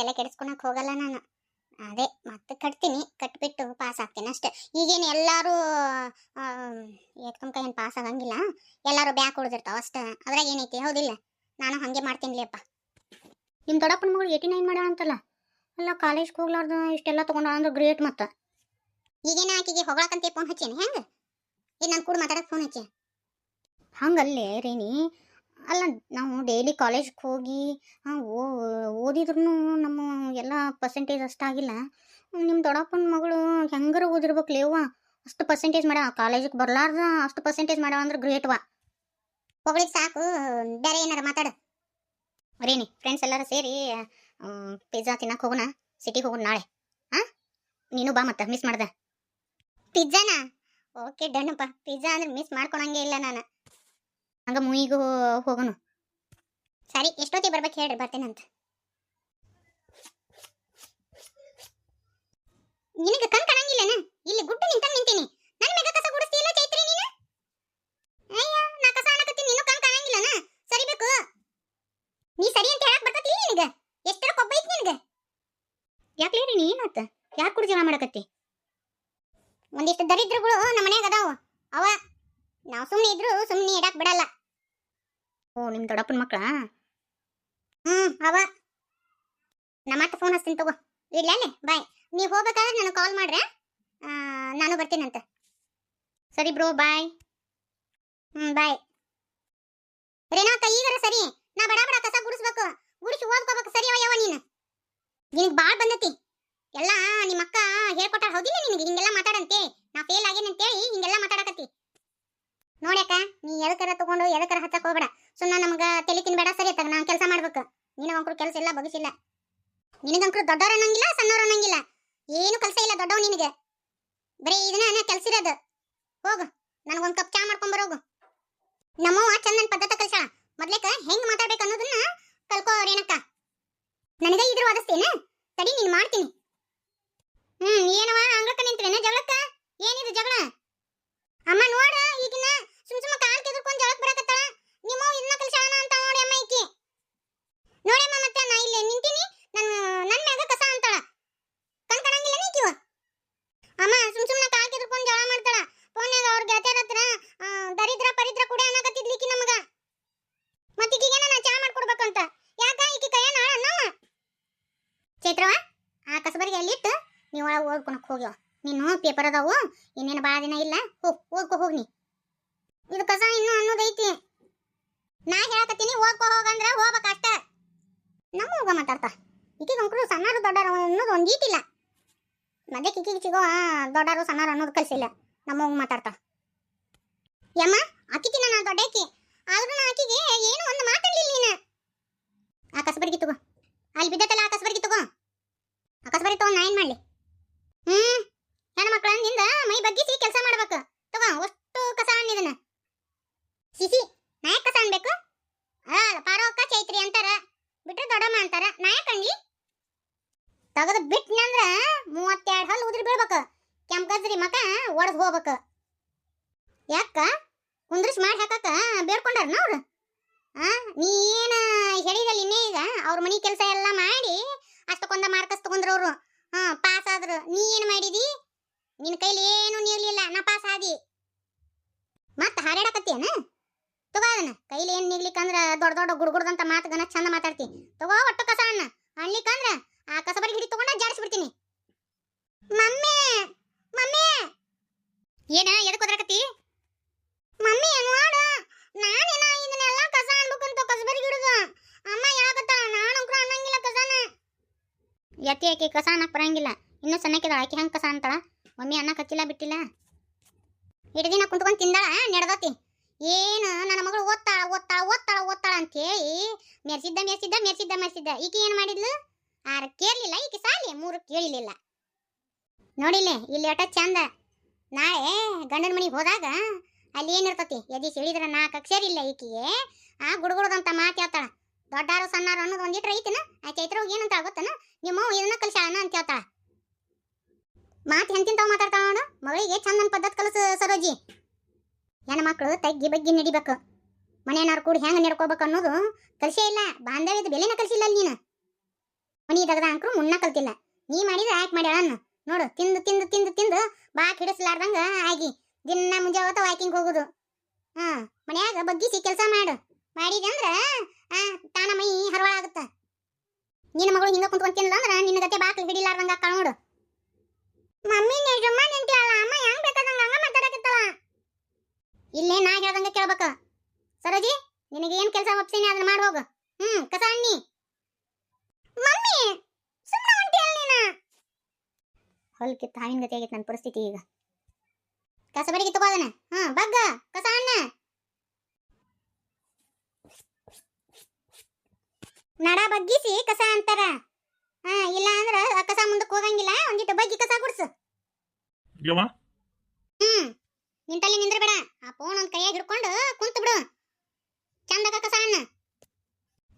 ತಲೆ ಕೆಡಿಸ್ಕೊಳಕ್ ಹೋಗಲ್ಲ ನಾನು. ಅದೇ, ಮತ್ತೆ ಕಟ್ತೀನಿ. ಕಟ್ಬಿಟ್ಟು ಪಾಸ್ ಆಗ್ತೀನಿ ಅಷ್ಟೇ. ಈಗೇನು ಎಲ್ಲರೂ ಏತ್ಕೊಂಡ್ಕ ಏನು ಪಾಸ್ ಆಗಂಗಿಲ್ಲ. ಎಲ್ಲರೂ ಬ್ಯಾಕ್ ಉಳಿದಿರ್ತಾವ ಅಷ್ಟೇ. ಅದ್ರಾಗ ಏನೈತಿ? ಹೌದಿಲ್ಲ. ನಾನು ಹಾಗೆ ಮಾಡ್ತೀನಿಲಿಯಪ್ಪ. ನಿಮ್ಮ ದೊಡ್ಡಪ್ಪನ ಮಗಳು ಏಯ್ಟಿ ನೈನ್ ಮಾಡ್ಯಾಳ ಅಂತಲ್ಲ? ಅಲ್ಲ ಕಾಲೇಜ್ಗೆ ಹೋಗ್ಲಾರ್ದು ಇಷ್ಟೆಲ್ಲ ತೊಗೊಂಡ ಅಂದ್ರೆ ಗ್ರೇಟ್ ಮತ್ತೆ. ಈಗೇನ ಆಕಿಗೆ ಹೊಗಳಕಂತೆ ಫೋನ್ ಹಚ್ಚೇನಿ? ಹೆಂಗೆ? ಏನು ನಾನು ಕೂಡ ಮಾತಾಡೋಕೆ ಫೋನ್ ಹಚ್ಚಿ ಹಂಗಲ್ಲೇ ರೇಣಿ ಅಲ್ಲ ನಾವು ಡೈಲಿ ಕಾಲೇಜ್ಗೆ ಹೋಗಿ ಓದಿದ್ರು ನಮ್ಮ ಎಲ್ಲ ಪರ್ಸೆಂಟೇಜ್ ಅಷ್ಟಾಗಿಲ್ಲ ನಿಮ್ಮ ದೊಡ್ಡಪ್ಪನ ಮಗಳು ಹೆಂಗಾರ ಓದಿರ್ಬೇಕು ಲೇವ ಅಷ್ಟು ಪರ್ಸೆಂಟೇಜ್ ಮಾಡ ಕಾಲೇಜಿಗೆ ಬರ್ಲಾರ್ದ ಅಷ್ಟು ಪರ್ಸೆಂಟೇಜ್ ಮಾಡ್ಯಾವ ಅಂದ್ರೆ ಗ್ರೇಟ್ವಾ ಹೊಗಳಿಗೆ ಸಾಕು, ಬೇರೆ ಏನಾರ ಮಾತಾಡು. ರೀನಿ ಫ್ರೆಂಡ್ಸ್ ಎಲ್ಲರೂ ಸೇರಿ ಪಿಜ್ಜಾ ತಿನ್ನಕ್ಕೆ ಹೋಗೋಣ ಸಿಟಿಗೆ ಹೋಗೋಣ ನಾಳೆ. ಹಾಂ ನೀನು ಬಾ ಮತ್ತೆ ಮಿಸ್ ಮಾಡ್ದೆ. ಪಿಜ್ಜಾನಾ ಓಕೆ ಡನ್ನಪ್ಪ ಪಿಜ್ಜಾ ಅಂದ್ರೆ ಮಿಸ್ ಮಾಡ್ಕೊಳಂಗೆ ಇಲ್ಲ ನಾನು. ಹಂಗ ಮೂವಿಗೂ ಹೋಗೋನು. ಸರಿ, ಎಷ್ಟೊತ್ತಿಗೆ ಬರ್ಬೇಕು ಹೇಳ್ರಿ ಬರ್ತೇನಂತ ನಿನಗೆ ಕಣ್ ಕಾಣಂಗಿಲ್ಲನ ಇಲ್ಲಿ ಗುಟ್ಟು ನಿಂತ ನಿಂತೀನಿ. ನನ್ನ ಮೆಗ ಕಸ ಗುಡಿಸ್ತಿಲ್ಲ ಚೈತ್ರಿ ನೀನು? ಅಯ್ಯ, ನಾ ಕಸ ಅನ್ನಕತ್ತೀನಿ, ನೀನು ಕಣ್ ಕಾಣಂಗಿಲ್ಲನ ಸರಿಬೇಕು ನೀ ಸರಿ ಅಂತ ಹೇಳಕ್ ಬರ್ತತಿ ನಿನಗೆ? ಎಷ್ಟರ ಕೊಬ್ಬ ಐತಿ ನಿನಗೆ? ಯಾಕೆ ನೀ ಏನಾತ ಯಾಕೆ ಕುಡಿ ಜಗಳ ಮಾಡಕತ್ತಿ? ಒಂದಿಷ್ಟು ದರಿದ್ರಗಳು ನಮ್ಮ ಮನ್ಯಾಗ ಅದಾವ. ಅವ, ನಾವು ಸುಮ್ಮನೆ ಇದ್ರು ಸುಮ್ಮನೆ ಇಡಕ್ ಬಿಡಲ್ಲ. ಓ ನಿಮ್ಮ ದೊಡ್ಡಪ್ಪನ ಮಕ್ಕಳ ಹ್ಮ್, ಅವ. ನಮ್ಮತ್ತ ಫೋನ್ ಹಚ್ತೀನಿ ತಗೋ. ಇಡ್ಲೇ ಬಾಯ್. ನೀವು ಹೋಗ್ಬೇಕಾದ್ರೆ ನನಗೆ ಕಾಲ್ ಮಾಡ್ರೆ ನಾನು ಬರ್ತೀನಂತ. ಸರಿ ಬ್ರೋ ಬಾಯ್. ಹ್ಮ್, ಬಾಯ್. ರೇನಾಕ ಈಗರ ಸರಿ? ನಾ ಬಡ ಬಡ ಕಸ ಗುಡಿಸ್ಬೇಕು. ಗುಡಿಸಿ ಓದ್ಕೋಬೇಕು. ಸರಿ ಯಾವ ನೀನು. ನಿನಗೆ ಭಾಳ ಬಂದತಿ. ಎಲ್ಲ ನಿಮ್ಮ ಅಕ್ಕ ಹೇಳ್ಕೊಟ್ಟಾರ ಹೌದಿಲ್ಲ ನಿನಗೆ? ಹಿಂಗೆಲ್ಲ ಮಾತಾಡಂತೆ. ನಾ ಫೇಲ್ ಆಗೇನಂತೇಳಿ ಹಿಂಗೆಲ್ಲ ಮಾತಾಡಕತ್ತಿ. ನೋಡ್ಯಾಕ ನೀ ಎದಕ್ಕರ ನಿನಗಂಕ್ರು ಕೆಲಸ ಇಲ್ಲ ಬಗಿಸಿಲ್ಲ ನಿನಗಂಕರು ದೊಡ್ಡವ್ರ ಅನ್ನಂಗಿಲ್ಲ ಸಣ್ಣವ್ರ ಅನ್ನಂಗಿಲ್ಲ ಏನು ಕೆಲಸ ಇಲ್ಲ ದೊಡ್ಡವ್ ನಿನಗೆ ಬರೀ ಇದನ್ನ ಕೆಲಸ ಇರೋದು ಹೋಗು ನನಗೊಂದು ಕಪ್ ಚಾ ಮಾಡ್ಕೊಂಡ್ ಬರೋಗು ನಮ್ಮವ್ವ ಚಂದನ್ ಪದ್ಧತಿ ಕಲ್ಸಾಳ ಮೊದ್ಲೇಕ ಹೆಂಗ್ ಮಾತಾಡ್ಬೇಕು ಅನ್ನೋದನ್ನ ಕಲ್ಕೋ ರೇಣಕ್ಕ ನನಗೆ ಇದ್ರ ವಾದಸ್ತೇನ ತಡಿ ನೀನ್ ಮಾಡ್ತೀನಿ ಹ್ಮ್ ಏನವ ಅಂಗಕ್ಕ ನಿಂತ್ರೇನ ಜಗಳಕ್ಕ ಏನಿದು ಜಗಳ ಅಮ್ಮ ನೋಡ ಈಗಿನ ಸುಮ್ ಸುಮ್ಮ ಕಾಲ್ ತೆಗೆದುಕೊಂಡು ಜಗಳಕ್ ಬರಕತ್ತಾಳ ನಿಮ್ಮವ್ ಇದನ್ನ ಕಲ್ಸಾಣ ಅಂತ ನೋಡಿ ಅಮ್ಮ ಈಕಿ ನೋಡಮ್ಮ ಮತ್ತೆ ನಾ ಇಲ್ಲಿ ನಿಂತೀನಿ. ನನ್ನ ನನ್ನ ಮ್ಯಾಗ ಕಸ ಅಂತಾಳ. ಕಣ್ ಕಾಣಂಗಿಲ್ಲ ನೀಕಿವ ಅಮ್ಮ, ಸುಮ್ ಸುಮ್ನ ಕಾಲ್ ಕೆದರ್ಕೊಂಡ್ ಜಳ ಮಾಡ್ತಾಳ. ಫೋನ್ಯಾಗ ಅವ್ರ ಗೆಳತಿಯರ ಹತ್ರ ದರಿದ್ರ ಪರಿದ್ರ ಕುಡಿ ಅನ್ನಕತ್ತಿದ್ಲಿಕ್ಕಿ ನಮಗ. ಮತ್ತೆ ಈಗ ನಾನು ಚಾ ಮಾಡ್ಕೊಡ್ಬೇಕಂತ ಯಾಕ ಈಕಿ ಕೈಯ ನಾಳ ಅನ್ನಮ್ಮ ಚೈತ್ರವ, ಆ ಕಸಬರಿಗೆ ಅಲ್ಲಿಟ್ಟು ನೀವು ಒಳಗೆ ಓದ್ಕೊಳಕ್ ಹೋಗ್ಯವ ನೀನು ಪೇಪರ್ ಅದಾವು, ಇನ್ನೇನು ಭಾಳ ದಿನ ಇಲ್ಲ. ಹೋಗ್ ಓದ್ಕೊ ಹೋಗ್ ನೀ. ಇದು ಕಸ ಇನ್ನೂ ಅನ್ನೋದೈತಿ. ನಾ ಹೇಳಕತ್ತೀನಿ ಓದ್ಕೊ ಹೋಗಂದ್ರ ಹೋಗ್ಬೇಕ ಹೋಗ ಮಾತಾಡ್ತಾ. ಈಕಿಗೆ ಅಂಕರು ಸಣ್ಣರು ದೊಡ್ಡರು ಅನ್ನೋದು ಒಂದು ಈಟಿಲ್ಲ. ಮತ್ತೆ ಈಕಿಗೆ ಸಿಗೋ ದೊಡ್ಡರು ಸಣ್ಣರು ಅನ್ನೋದು ಕಲ್ಸಿಲ್ಲ. ನಮ್ಮ ಮಾತಾಡ್ತಾ. ಯಮ್ಮ ಅಕ್ಕಿಕಿನ ನಾ ಅಕ್ಕಿ ಆದ್ರೂ ನಾ ಆಕಿಗೆ ಏನು ಒಂದು ಮಾತಾಡ್ಲಿಲ್ಲ ನೀನು. ಆ ಕಸಬರಿಗೆ ತಗೋ. ಅಲ್ಲಿ ಬಿದ್ದತ್ತಲ್ಲ ಆ ಕಸಬರಿಗೆ ತಗೋ. ಆ ಕಸಬರಿ ತಗೊಂಡ್ ನಾ ಏನ್ ಮಾಡ್ಲಿ? ಹ್ಮ್ ಹೆಣ್ಮಕ್ಳ ನಿಂದ ಮೈ ಬಗ್ಗಿಸಿ ಕೆಲಸ ಮಾಡ್ಬೇಕು ತಗೋ ಅಷ್ಟು ಕಸ ಹಣ್ಣಿದನ ಸಿಸಿ ನಾಯಕ್ ಕಸ ಅನ್ಬೇಕು ಆ ಪಾರೋಕ್ಕ ಚೈತ್ರಿ ಅಂತಾರ ಬಿಟ್ರೆ ದೊಡ್ಡಮ್ಮ ಅಂತಾರ ನಾಯಕ್ ಅನ್ಲಿ ತಗದ್ ಬಿಟ್ನಂದ್ರ ಮೂವತ್ತೆರಡು ಹಲ್ಲು ಉದ್ರಿ ಬೀಳ್ಬೇಕು ಕೆಂಪಗಜ್ರಿ ಮಕ ಒಡೆದ್ ಹೋಗ್ಬೇಕು ಯಾಕ ಕುಂದ್ರಿಸ್ ಮಾಡಿ ಹಾಕಕ್ಕ ಬೇಡ್ಕೊಂಡಾರ ಅವ್ರು ಆ ನೀ ಏನ ಹೇಳಿದಲ್ಲಿ ಇನ್ನೇ ಈಗ ಅವ್ರ ಮನೆ ಕೆಲಸ ಎಲ್ಲ ಮಾಡಿ ಅಷ್ಟಕ್ಕೊಂದ ಮಾರ್ಕಸ್ ತಗೊಂಡ್ರು ಅವರು. ಹಾ ಪಾಸ್ ಆದ್ರು. ನೀ ಏನು ಮಾಡಿದಿ? ನಿನ್ನ ಕೈಲಿ ಏನು ನೀರ್ಲಿಲ್ಲ. ನಾ ಪಾಸ್ ಆದಿ. ಮತ್ತೆ ಹಾರಾಡಕತ್ತೀಯನ? ತಗೋ ಅದನ್ನ. ಕೈಲಿ ಏನು ನಿಗ್ಲಿಕ್ಕಂದ್ರ ದೊಡ್ಡ ದೊಡ್ಡ ಗುಡ್ಗುಡ್ದಂತ ಮಾತುಗನ ಚಂದ ಮಾತಾಡ್ತಿ. ತಗೋ ಒಟ್ಟು ಕಸ ಅಣ್ಣ ಅನ್ಲಿಕ್ಕಂದ್ರ ಆ ಕಸಬರಿ ಹಿಡಿ ತಗೊಂಡ ಜಾಡಿಸ್ಬಿಡ್ತೀನಿ ಮಮ್ಮಿ ಮಮ್ಮಿ ಏನ ಎದಕ್ ಒದರಕತ್ತಿ ಮಮ್ಮಿ ನೋಡು ನಾನೇನ ಇದನ್ನೆಲ್ಲ ಕಸ ಅನ್ಬೇಕಂತ ಕಸಬರಿ ಹಿಡಿದು ಅಮ್ಮ ಯಾಕತ್ತಾಳ ನಾನಂಕ್ರು ಅನ್ನಂಗಿಲ್ಲ ಕಸನ ಯತಿ ಆಕಿ ಕಸ ಅನ್ನಕ್ಕೆ ಬರಂಗಿಲ್ಲ. ಇನ್ನೂ ಸಣ್ಣಕ್ಕಿದಾಳ, ಆಕೆ ಹೆಂಗ್ ಕಸ ಅಂತಾಳ? ಮಮ್ಮಿ ಅನ್ನ ಕಚ್ಚಿಲ್ಲ, ಬಿಟ್ಟಿಲ್ಲ? ಇಡೀ ದಿನ ಕುಂತ್ಕೊಂಡು ತಿಂದಾಳ ನಡೆದತಿ? ಏನು, ನನ್ನ ಮಗಳು ಓದ್ತಾಳ ಓದ್ತಾಳ ಓದ್ತಾಳ ಓದ್ತಾಳ ಅಂತ ಹೇಳಿ ಮೆರ್ಸಿದ್ದ ಮೆರ್ಸಿದ್ದ ಮೆರ್ಸಿದ್ದ. ಈಕಿ ಏನು ಮಾಡಿದ್ಲು? ಆರು ಕೇಳಲಿಲ್ಲ ಈಕೆ ಸಾಲಿ, ಮೂರು ಕೇಳಿಲಿಲ್ಲ. ನೋಡಿಲ್ಲ ಇಲ್ಲಿ ಒಟ್ಟ ಚಂದ. ನಾಳೆ ಗಂಡನ ಮನೆಗೆ ಹೋದಾಗ ಅಲ್ಲಿ ಏನಿರ್ತತಿ ಎದಿ ಸಿಳಿದ್ರ ನಾಲ್ಕು ಅಕ್ಷರ ಇಲ್ಲ ಈಕಿಗೆ. ಆ ಗುಡುಗುಡದಂತ ಮಾತು ಹೇಳ್ತಾಳ. ದೊಡ್ಡಾರು, ಸಣ್ಣಾರು ಅನ್ನೋದು ಒಂದಿಟ್ರ ಐತಿನ? ಆ ಚೈತ್ರ ಏನಂತ ಗೊತ್ತನ? ನಿಮ್ಮ ಇದನ್ನ ಕಲಿಸ್ಯಾಳನ ಅಂತ ಹೇಳ್ತಾಳ. ಮಾತು ಎಂತಿಂತಾವ ಮಾತಾಡ್ತಾಳ ಮಗಳಿಗೆ ಚಂದನ ಪದ್ಧತಿ ಕಲಸು ಸರೋಜಿ. ಹೆಣ್ಣು ಮಕ್ಕಳು ತಗ್ಗಿ ಬಗ್ಗಿ ನಡಿಬೇಕು. ಮನೆಯನ್ನಾರು ಕೂಡಿ ಹೆಂಗೆ ನಡ್ಕೋಬೇಕು ಅನ್ನೋದು ಕಲಿಸೇ ಇಲ್ಲ. ಬಾಂಧವ್ಯದ ಬೆಲೆನ ಕಲಿಸಿಲ್ಲ ಅಲ್ಲಿ ನೀನು. ಮನಿ ತೆಗೆದ ಅಂಕರು ಮುನ್ನ ಕಲ್ತಿಲ್ಲ. ನೀ ಮಾಡಿದ್ರೆ ಮಾಡ್ಯಾಳ ಅನ್ನು. ನೋಡು, ತಿಂದು ತಿಂದು ತಿಂದು ತಿಂದು ಬಾ ಹಿಡಿಸ್ಲಾರ್ದಂಗ ಆಗಿ ದಿನ ಮುಂಜಾವತ್ತ ವಾಕಿಂಗ್ ಹೋಗುದು. ಹಾ ಮನ್ಯಾಗ ಬಗ್ಗಿಸಿ ಕೆಲಸ ಮಾಡು. ಮಾಡಿದಂದ್ರ ಆ, ತಾನ ಮೈ ಹರವಾಳ ಆಗುತ್ತ ನಿನ್ನ ಮಗಳು ಹಿಂಗ ಕುಂತ್ಕೊಂತಿಲ್ಲ ಅಂದ್ರ ನಿನ್ನ ಗತೆ ಬಾಕ್ಲು ಹಿಡಿಲಾರ್ದಂಗ ಅಕ್ಕ ನೋಡು. ಮಮ್ಮಿ ನಿಜಮ್ಮ ನಿಂತಿಯಲ್ಲ ಅಮ್ಮ ಹೆಂಗ್ ಬೇಕಾದಂಗ ಹಂಗ ಮಾತಾಡಕತ್ತಲ್ಲ ಇಲ್ಲೇ ನಾ ಹೇಳ್ದಂಗ ಕೇಳ್ಬೇಕ. ಸರೋಜಿ, ನಿನಗೆ ಏನ್ ಕೆಲಸ ಒಪ್ಸೀನಿ ಅದನ್ನ ಮಾಡಿ ಹೋಗು. ಹ್ಮ್, ಕಸ ಅಣ್ಣಿ ಮಮ್ಮಿ ಸುಮ್ಮನೆ ಹೊಂಟಿಯಲ್ಲ ನೀನ? ಹೊಲ್ಕಿ ತಾಯಿನ ಗತಿ ಆಗೈತೆ ನನ್ನ ಪರಿಸ್ಥಿತಿ ಈಗ. ಕಸ ಬಡಿಗೆ ತಗೋ ಅದನ್ನ. ಹಾ ಬಗ್ಗ, ಕಸ ಅನ್ನ ನಡ ಬಗ್ಗಿಸಿ ಕಸ ಅಂತಾರ. ಹಾ ಇಲ್ಲ ಅಂದ್ರ ಕಸ ಮುಂದಕ್ಕೆ ಹೋಗಂಗಿಲ್ಲ ಒಂದಿಟ್ಟು ಬಗ್ಗಿ ಕಸ ಗುಡ್ಸು ಯವ್ವ? ಹ್ಮ್ ನಿಂತಲ್ಲಿ ನಿಂದ್ರಬೇಡ ಆ ಫೋನ್ ಒಂದ್ ಕೈಯಾಗ ಹಿಡ್ಕೊಂಡು ಕುಂತ ಬಿಡು. ಚಂದಕ ಕಸ ಅಣ್ಣ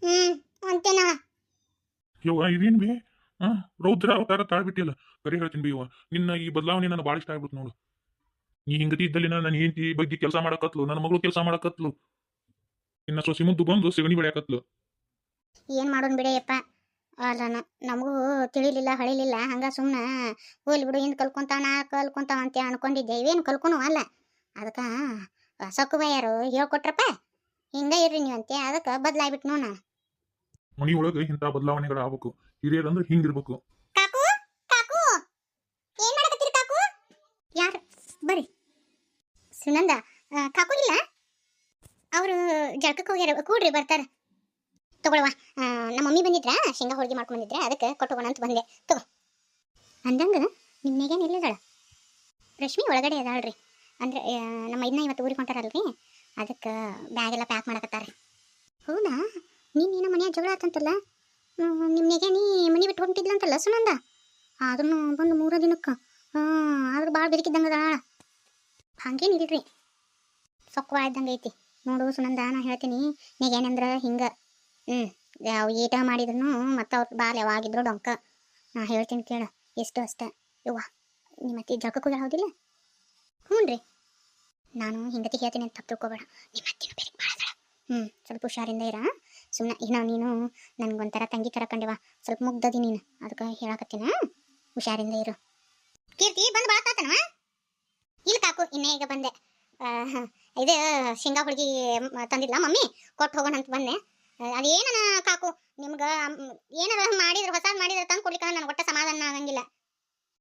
ಹ್ಮ್ ಅಂತೇನ ಯವ್ವ ಇದೇನ್ ಬಿ? ಹಾ ರೌದ್ರ ಅವತಾರ ತಾಳ್ಬಿಟ್ಟಿಲ್ಲ ಕರೆ ಹೇಳ್ತೀನಿ ಬಿ ಯವ್ವ ನಿನ್ನ ಈ ಬದಲಾವಣೆ ನನಗೆ ಭಾಳ ಇಷ್ಟ ಆಗ್ಬಿಡ್ತು ನೋಡು. ನೀ ಹಿಂಗತಿ ಇದ್ದಲ್ಲಿ ನನ್ನ ಹೆಂಡತಿ ಬಗ್ಗೆ ಕೆಲಸ ಮಾಡಕತ್ಲು ನನ್ನ ಮಗಳು ಕೆಲಸ ಮಾಡಕತ್ಲು. ಇನ್ನ ಸೊಸಿ ಮುದ್ದು ಬಂದು ಸಿಗಣಿ ಬೆಳೆಯಕತ್ಲು. ಏನ್ ಮಾಡೋಣ ಬಿಡೆಯಪ್ಪ ಅಲ್ಲ ನಮಗೂ ತಿಳಿಲಿಲ್ಲ ಹಳಿಲಿಲ್ಲ. ಹಂಗ ಸುಮ್ನ ಹೋಗ್ಲಿ ಬಿಡು ಹಿಂದ್ ಕಲ್ಕೊಂತಾವ ನಾ ಕಲ್ಕೊಂತಾವ ಅಂತ ಅನ್ಕೊಂಡಿದ್ದೆ. ಇವೇನ್ ಕಲ್ಕೊನು ಅಲ್ಲ. ಅದಕ್ಕ ಸೊಕ್ಕುಬಯ್ಯರು ಹೇಳ್ಕೊಟ್ರಪ್ಪ. ಹಿಂಗ ಇರ್ರಿ ನೀವು ಅಂತೆ. ಅದಕ್ಕ ಬದ್ಲಾಯ್ಬಿಟ್ಟು ನೋಡ್ ನಾನು. ಮನಿ ಒಳಗೆ ಇಂಥ ಬದಲಾವಣೆಗಳು ಆಗ್ಬೇಕು. ಹಿರಿಯರಂದ್ರೆ ಹಿಂಗಿರ್ಬೇಕು ಕಾಕು ಕಾಕು! ಏನ್ ಮಾಡಕತ್ತೀರಿ ಕಾಕು? ಯಾರು? ಬರ್ರಿ. ಸುನಂದ ಕಾಕು ಇಲ್ಲ? ಅವರು ಜಳಕಕ್ಕೆ ಹೋಗ್ಯಾರ. ಕೂಡ್ರಿ ಬರ್ತಾರ. ತಗೊಳ್ವಾ ನಮ್ಮ ಮಮ್ಮಿ ಬಂದಿದ್ರ, ಶೇಂಗಾ ಹೋಳಿಗೆ ಮಾಡ್ಕೊಂಡು ಬಂದಿದ್ರ ಅದಕ್ಕೆ ಕೊಟ್ಟೋಗೋಣ ಅಂತ ಬಂದೆ. ತಗೋ. ಅಂದಂಗ ನಿಮ್ಮ ನೇಗೇನು ಇಲ್ಲದಳ ರಶ್ಮಿ ಒಳಗಡೆ ಅದಾಳ್ರಿ. ಅಂದ್ರೆ ನಮ್ಮ ಇದನ್ನ ಇವತ್ತು ಊರಿಗೆ ಹೊಂಟಾರಲ್ರಿ. ಅದಕ್ಕೆ ಬ್ಯಾಗ್ ಎಲ್ಲ ಪ್ಯಾಕ್ ಮಾಡಕತ್ತಾರ. ಹೌದಾ? ನೀನು ಏನೋ ಮನ್ಯಾಗ ಜಗಳ ಆತಂತಲ್ಲ? ನಿಮ್ಮ ನೀ ಮನೆ ಬಿಟ್ಟು ಹೊಂಟಿದ್ಲಂತಲ್ಲ ಸುನಂದ? ಅದನ್ನು ಬಂದು ಮೂರು ದಿನಕ್ಕೆ. ಆದ್ರೆ ಭಾಳ ಬೆದಕಿದ್ದಂಗೆ ಅದಾಳ. ಹಂಗೇನಿಲ್ರಿ. ಸೊಕ್ಕವ ಇದ್ದಂಗೆ ಐತಿ ನೋಡು ಸುನಂದ, ನಾ ಹೇಳ್ತೀನಿ. ನೀಗೇನಂದ್ರೆ ಹಿಂಗೆ ಹ್ಞೂ, ಯಾವ ಈಟ ಮಾಡಿದ್ರು ಮತ್ತೆ ಅವ್ರು ಬಾಲ್ ಯಾವಾಗಿದ್ರು ಡೊಂಕ. ನಾ ಹೇಳ್ತೀನಿ ಕೇಳ, ಎಷ್ಟು ಅಷ್ಟ. ಯವ್ವ ನಿಮ್ಮ ಅತ್ತಿ ಜಳಕಕ್ಕೆ ಹೌದಿಲ್ಲ? ಹ್ಞೂ ರೀ. ನಾನು ಹಿಂಗತಿ ಹೇಳ್ತೀನಿ ಅಂತ ತಪ್ಪು ತಿಳ್ಕೊಬೇಡ. ನಿಮ್ಮ ಅತ್ತಿನೂ ಬೇರೆ ಹ್ಞೂ, ಸ್ವಲ್ಪ ಹುಷಾರಿಂದ ಇರ. ಸುಮ್ಮನೆ ಏನೋ ನೀನು ನನ್ಗೊಂಥರ ತಂಗಿ ಥರ ಸ್ವಲ್ಪ ಮುಗ್ದದಿ ನೀನು. ಅದಕ್ಕೆ ಹೇಳಕತ್ತೀನ ಹುಷಾರಿಂದ ಇರು. ಕೀರ್ತಿ, ಬಂದು ಬಾಳತ್ತಾತನವ ಇಲ್ಲಿ ಕಾಕು, ಇನ್ನೇ ಈಗ ಬಂದೆ. ಇದು ಶೇಂಗಾ ಹುಡುಗಿ ತಂದಿಲ್ಲ ಮಮ್ಮಿ. ಕೊಟ್ಟು ಹೋಗೋಣ ಅಂತ ಬಂದೆ. ಅದೇನನ ಕಾಕು? ನಿಮ್ಗ ಏನಾರ ಮಾಡಿದ್ರೆ ಹೊಸಾದ್ ಮಾಡಿದ್ರೆ ತಂದು ಕೊಡ್ಲಿಕ್ಕೆ ನನಗೆ ಒಟ್ಟ ಸಮಾಧಾನ ಆಗಂಗಿಲ್ಲ.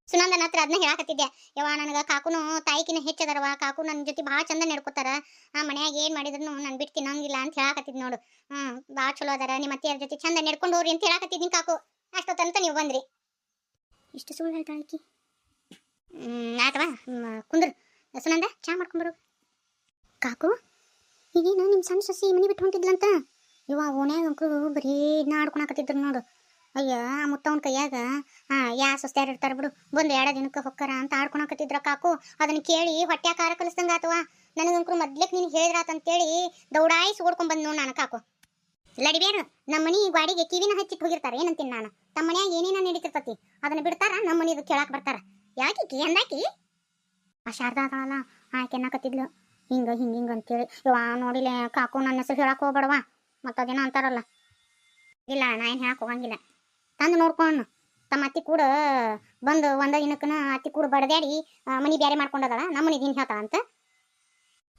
ಸುನಂದನ ಹತ್ರ ಅದನ್ನ ಹೇಳಕತ್ತಿದ್ದೆ. ಯವ್ವ ನನಗೆ ಕಾಕುನು ತಾಯಿಕಿನ ಹೆಚ್ಚದರವ ಕಾಕು ನನ್ನ ಜೊತೆ ಭಾಳ ಚಂದ ನಡ್ಕೋತಾರ. ಆ ಮನ್ಯಾಗ ಏನು ಮಾಡಿದ್ರು ನಾನು ಬಿಟ್ಟು ತಿನ್ನಂಗಿಲ್ಲ ಅಂತ ಹೇಳಕತ್ತಿದ್ ನೋಡು. ಹ್ಮ್ ಭಾಳ ಚಲೋ ಅದಾರ. ನಿಮ್ಮ ಅತ್ತೆಯರ ಜೊತೆ ಚಂದ ನಡ್ಕೊಂಡು ಹೋಗ್ರಿ ಅಂತ ಹೇಳಕತ್ತಿದ್ದೀನಿ ಕಾಕು. ಅಷ್ಟೊತ್ತಂತ ನೀವು ಬಂದ್ರಿ. ಇಷ್ಟು ಸುಳ್ಳು ಹೇಳ್ತಾ ಹ್ಮ್ ಆತವಾ ಕುಂದ್ರ. ಸುನಂದ ಚಾ ಮಾಡ್ಕೊಂಬರು ಕಾಕು ಈಗೇನು ನಿಮ್ಮ ಸಣ್ಣ ಸಸಿ ಮನೆ ಬಿಟ್ಟು ಹೊಂಟಿದ್ಲಂತ? ಇವ ಓಣ್ಯಾಗ ಅಂಕರು ಬರೀ ಇದನ್ನ ಆಡ್ಕೊಳಕತ್ತಿದ್ರು ನೋಡು. ಅಯ್ಯ, ಆ ಮುತ್ತವನ ಕೈಯಾಗ ಹಾ ಯಾ ಸುಸ್ತಾರ ಇರ್ತಾರ ಬಿಡು, ಬಂದು ಎರಡ ದಿನಕ್ಕೆ ಹೊಕ್ಕಾರ ಅಂತ ಆಡ್ಕೊಳಕತ್ತಿದ್ರ ಕಾಕು ಅದನ್ನ ಕೇಳಿ ಹೊಟ್ಟೆ ಕಾರ ಕಲಿಸ್ದಂಗ ಆತವ ನನಗಂಕರು ಮೊದ್ಲಕ್ಕೆ ನೀನು ಹೇಳಿದ್ರಾತಂತೇಳಿ ದೌಡಾಯಿ ಓಡ್ಕೊಂಡ್ ಬಂದ್ ನೋಡು ನಾನು ಕಾಕು. ಲಡಿಬೇರು ನಮ್ಮ ಮನಿ ಗಾಡಿಗೆ ಕಿವಿನ ಹಚ್ಚಿಟ್ಟು ಹೋಗಿರ್ತಾರೆ, ಏನಂತೀನಿ ನಾನು? ತಮ್ಮ ಮನ್ಯಾಗ ಏನೇನ ನಡೀತಿರ್ತತಿ, ಅದನ್ನ ಬಿಡ್ತಾರ ನಮ್ಮ ಮನಿದು ಕೇಳಾಕ್ ಬರ್ತಾರ? ಯಾಕಿ ಅಂದಾಕಿ? ಆ ಶಾರದಾ ಅದಳಲ್ಲ ಆಕೆ ಅನ್ನಕತ್ತಿದ್ಲು ಹಿಂಗ ಹಿಂಗ ಹಿಂಗ ಅಂತೇಳಿ, ಇವ ನೋಡಿಲೆ, ಕಾಕು ನನ್ನ ಹೆಸರು ಹೇಳಕ್ ಹೋಗ್ಬೇಡವಾ ಮತ್ತ ಅದೇನೋ ಅಂತಾರಲ್ಲ. ಇಲ್ಲ ನಾ ಏನು ಹೇಳಕ್ ಹೋಗಂಗಿಲ್ಲ. ತಂದು ನೋಡ್ಕೊಂಡು ತಮ್ಮ ಅತ್ತಿ ಕೂಡ ಬಂದು ಒಂದ ದಿನಕ್ಕನ ಅತ್ತಿ ಕೂಡ ಬಡದ್ಯಾಡಿ ಆ, ಮನಿ ಬ್ಯಾರೆ ಮಾಡ್ಕೊಂಡದಳ ನಮ್ಮ ಮನಿ ದಿನ ಹೇಳ್ತಾಳ ಅಂತ.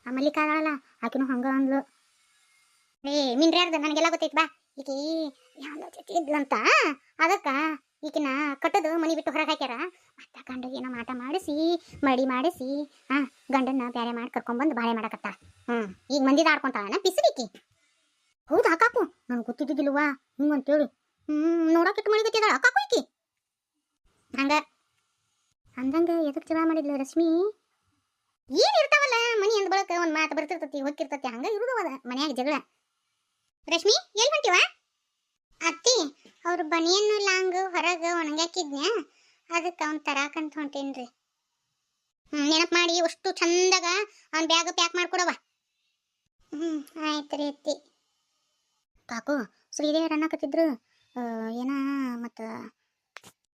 ಆ ಮಲ್ಲಿಕ ಅದಳಲ್ಲ ಆಕಿನೂ ಹಂಗ ಅಂದ್ಲು. ಏ ಮಿನ್ರ್ಯಾರ್ದ ನನಗೆಲ್ಲ ಗೊತ್ತೈತಿ ಬಾ. ಈಕಿ ಜೊತೆ ಇದ್ಲಂತ. ಅದಕ್ಕ ಈಕಿನ ಕಟ್ಟದು ಮನಿ ಬಿಟ್ಟು ಹೊರಗೆ ಹಾಕ್ಯಾರ. ಮತ್ತ ಗಂಡ ಏನೋ ಮಾಟ ಮಾಡಿಸಿ ಮಡಿ ಮಾಡಿಸಿ ಹಾ ಗಂಡನ್ನ ಬ್ಯಾರೆ ಮಾಡಿ ಕರ್ಕೊಂಡ್ಬಂದು ಬಾಳೆ ಮಾಡಕತ್ತ ಹ್ಞೂ ಈಗ ಮಂದಿದ ಆಡ್ಕೊಂತಾಳ ಪಿಸಲಿಕ್ಕಿ ಹೌದಾ ಅಕ್ಕಾಕು? ನನಗೆ ಗೊತ್ತಿದ್ದಿಲ್ವಾ ಹಿಂಗ ಅಂತೇಳಿ ಹ್ಮ್ ನೋಡಕ್ಕೆ ಇಟ್ಟು ಮಳಿ ಗೊತ್ತಿದಾಳ ಕಾಕು ಈಕಿ? ಹಂಗ. ಅಂದಂಗ ಎದಕ್ಕೆ ಜಗಳ ಮಾಡಿದ್ಲು ರಶ್ಮಿ? ಏನು ಇರ್ತಾವಲ್ಲ? ಮನಿ ಅಂದ ಬಳಕ ಒಂದು ಮಾತು ಬರ್ತಿರ್ತತಿ ಹೋಗಿರ್ತತಿ ಹಂಗ ಇರುದು ಮನ್ಯಾಗ ಜಗಳ. ರಶ್ಮಿ ಎಲ್ಲಿ ಹೊಂಟಿವ? ಅತ್ತಿ, ಅವ್ರ ಬನಿಯನ್ನು ಲಾಂಗ್ ಹೊರಗೆ ಒಣಗಾಕಿದ್ನ್ಯಾ ಅದಕ್ಕೆ ಅವ್ನು ತರಾಕಂತ ಹೊಂಟೇನ್ರಿ. ಹ್ಞೂ ನೆನಪು ಮಾಡಿ, ಅಷ್ಟು ಚಂದಾಗ ಅವ್ನ ಬ್ಯಾಗ್ ಪ್ಯಾಕ್ ಮಾಡಿಕೊಡವ ಹ್ಞೂ ಆಯ್ತು ರೀ ಅತ್ತಿ. ಕಾಕು ಶ್ರೀದೇವ್ರ ಅನ್ನಕತ್ತಿದ್ರು ಏನ ಮತ್ತು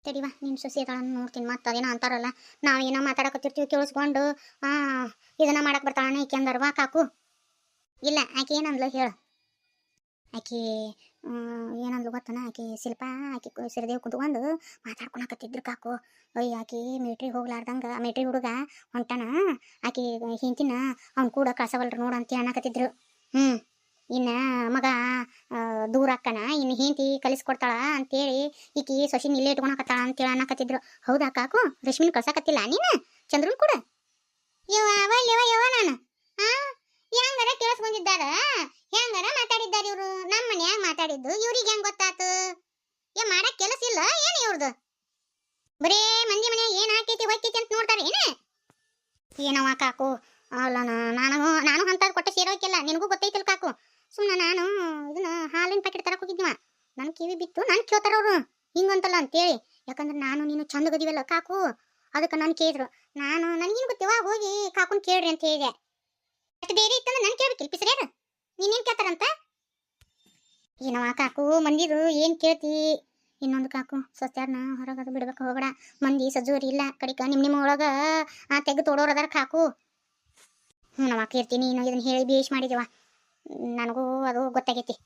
ತಡಿವಾ ನಿಮ್ಮ ಸೊಸೆ ನೋಡ್ತೀನಿ ಮತ್ತೆ ಅದೇನೋ ಅಂತಾರಲ್ಲ. ನಾವೇನೋ ಮಾತಾಡಕತ್ತಿರ್ತೀವಿ ಕೇಳಿಸ್ಕೊಂಡು ಇದನ್ನ ಮಾಡಕ್ ಬರ್ತಾಳೆ ಈಕೆ ಅಂದರ್ವಾ ಕಾಕು. ಇಲ್ಲ, ಆಕೆ ಏನಂದ್ಲು ಹೇಳು. ಆಕೆ ಏನಂದ್ಲು ಗೊತ್ತನ? ಆಕೆ ಶಿಲ್ಪ, ಆಕೆ ಸಿರಿದೇವ್ ಕುತ್ಕೊಂಡು ಮಾತಾಡ್ಕೊಳಕತ್ತಿದ್ರು ಕಾಕು. ಅಯ್ಯ, ಆಕೆ ಮೆಟ್ರಿಗೆ ಹೋಗ್ಲಾರ್ದಂಗ ಮೇಟ್ರಿ ಹುಡುಗ ಹೊಂಟನ. ಆಕೆ ಹಿಂತಿನ ಅವ್ನು ಕೂಡ ಕಳ್ಸವಲ್ರು ನೋಡು ಅಂತ ಅನ್ನಕತ್ತಿದ್ರು. ಹ್ಞೂ ಇನ್ನ ಮಗ ದೂರ ಅಕ್ಕನ ಇನ್ನು ಹೆಂಡತಿ ಕಲಿಸ್ಕೊಡ್ತಾಳ ಅಂತೇಳಿ ಈಕಿ ಸೊಸಿನ ಇಲ್ಲೇ ಇಟ್ಕೊಳಕತ್ತಾಳ ಅಂತೇಳಿ ಅನ್ನಕತ್ತಿದ್ರು. ಹೌದಾ ಕಾಕು? ರಶ್ಮಿನ್ ಕಳ್ಸಕತ್ತಿಲ್ಲ ನೀನು? ಚಂದ್ರನ್ ಕೂಡ? ಯವ್ವ ಅವ ಯವ್ವ ನಾನು. ಆ? ಹೆಂಗಾರ ಕೇಳಿಸ್ಕೊಂಡಿದ್ದಾರ? ಹೆಂಗಾರ ಮಾತಾಡಿದ್ದಾರ ಇವರು? ನಮ್ಮ ಮನ್ಯಾಗ ಮಾತಾಡಿದ್ದು ಇವ್ರಿಗೆ ಹೆಂಗ್ ಗೊತ್ತಾತು? ಏ, ಮಾಡಕ್ ಕೆಲಸ ಇಲ್ಲ? ಏನು ಇವ್ರದ್ದು ಬರೇ ಮಂದಿ ಮನ್ಯಾಗ ಏನ್ ಹಾಕೈತಿ ಹೊಕ್ಕೈತಿ ಅಂತ ನೋಡ್ತಾರೆ ಏನ? ಏನವ ಕಾಕು? ಅಲ್ಲ ನಾನು ನಾನು ಅಂತದ್ ಕೊಟ್ಟ ಸೇರೋಕಿಲ್ಲ ನಿನಗೂ ಗೊತ್ತೈತಿಲ್ ಕಾಕು? ಸುಮ್ಮನೆ ನಾನು ಇದನ್ನ ಹಾಲಿನ ಪ್ಯಾಕೆಟ್ ತರಕ್ಕೆ ಹೋಗಿದ್ವ ನನ್ನ ಕಿವಿ ಬಿತ್ತು, ನಾನು ಕೇಳ್ತಾರ ಅವ್ರು. ಹಿಂಗಂತಲ್ಲ ಅಂತೇಳಿ. ಯಾಕಂದ್ರೆ ನಾನು, ನೀನು ಚಂದ ಗದಿವಲ್ಲ ಕಾಕು. ಅದಕ್ಕೆ ನಾನು ಕೇಳಿದ್ರು. ನಾನು, ನನಗೇನು ಗೊತ್ತಿವ? ಹೋಗಿ ಕಾಕುನ್ ಕೇಳ್ರಿ ಅಂತ ಹೇಳಿದೆ. ಅಷ್ಟು ಬೇರೆ ಇತ್ತಂದ್ರೆ ನನ್ ಕೇಳ್ಬೇಕಿಲ್ ಪಿಸ್ರ್ಯಾರು ನೀನೇನು ಕೇಳ್ತಾರಂತ? ಏನವ ಕಾಕು ಮಂದಿದು ಏನು ಕೇಳ್ತಿ? ಇನ್ನೊಂದು ಕಾಕು ಸಸ್ಯಾರನ್ನ ಹೊರಗದು ಬಿಡ್ಬೇಕು ಹೋಗಡ ಮಂದಿ ಸಜ್ಜೂರಿ ಇಲ್ಲ, ಕಡಿಕ ನಿಮ್ ನಿಮ್ಮ ಒಳಗ, ಆ ತೆಗ್ದು ತೊಡೋರು ಅದಾರ ಕಾಕು. ಹ್ಞೂ ನಾವು ಕೇಳ್ತೀನಿ ನೀನು ಇದನ್ನ ಹೇಳಿ ಬೇಷ್ ಮಾಡಿದೀವ. ನನಗೂ ಅದು ಗೊತ್ತಾಗೈತಿ.